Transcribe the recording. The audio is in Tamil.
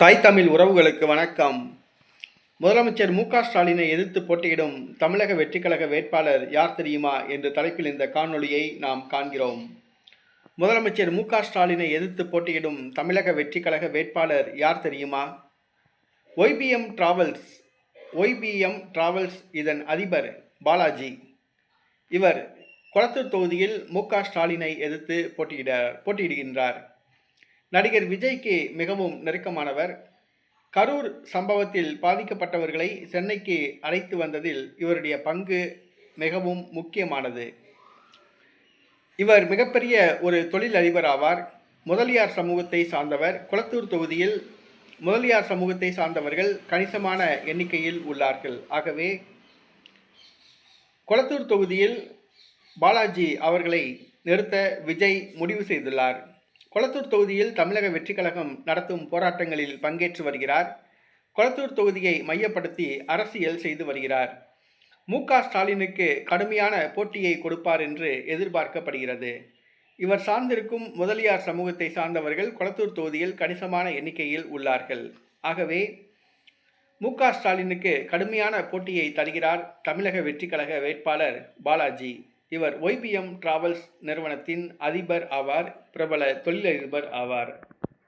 தாய் தமிழ் உறவுகளுக்கு வணக்கம். முதலமைச்சர் மு க ஸ்டாலினை எதிர்த்து போட்டியிடும் தமிழக வெற்றிக்கழக வேட்பாளர் யார் தெரியுமா என்ற தலைப்பில் இந்த காணொளியை நாம் காண்கிறோம். முதலமைச்சர் மு க ஸ்டாலினை எதிர்த்து போட்டியிடும் தமிழக வெற்றிக்கழக வேட்பாளர் யார் தெரியுமா? ஒய்பிஎம் டிராவல்ஸ் ஒய்பிஎம் டிராவல்ஸ் இதன் அதிபர் பாலாஜி. இவர் குளத்தூர் தொகுதியில் மு க ஸ்டாலினை எதிர்த்து போட்டியிட போட்டியிடுகின்றார். நடிகர் விஜய்க்கு மிகவும் நெருக்கமானவர். கரூர் சம்பவத்தில் பாதிக்கப்பட்டவர்களை சென்னைக்கு அழைத்து வந்ததில் இவருடைய பங்கு மிகவும் முக்கியமானது. இவர் மிகப்பெரிய ஒரு தொழில் அதிபர் ஆவார். முதலியார் சமூகத்தை சார்ந்தவர். குளத்தூர் தொகுதியில் முதலியார் சமூகத்தை சார்ந்தவர்கள் கணிசமான எண்ணிக்கையில் உள்ளார்கள். ஆகவே கொளத்தூர் தொகுதியில் பாலாஜி அவர்களை நிறுத்த விஜய் முடிவு செய்துள்ளார். கொளத்தூர் தொகுதியில் தமிழக வெற்றி கழகம் நடத்தும் போராட்டங்களில் பங்கேற்று வருகிறார். கொளத்தூர் தொகுதியை மையப்படுத்தி அரசியல் செய்து வருகிறார். மு. ஸ்டாலினுக்கு கடுமையான போட்டியை கொடுப்பார் என்று எதிர்பார்க்கப்படுகிறது. இவர் சார்ந்திருக்கும் முதலியார் சமூகத்தை சார்ந்தவர்கள் கொளத்தூர் தொகுதியில் கணிசமான எண்ணிக்கையில் உள்ளார்கள். ஆகவே மு. ஸ்டாலினுக்கு கடுமையான போட்டியை தருகிறார் தமிழக வெற்றி கழக வேட்பாளர் பாலாஜி. இவர் ஒய்பிஎம் டிராவல்ஸ் நிறுவனத்தின் அதிபர் ஆவார் பிரபல தொழிலதிபர் ஆவார்.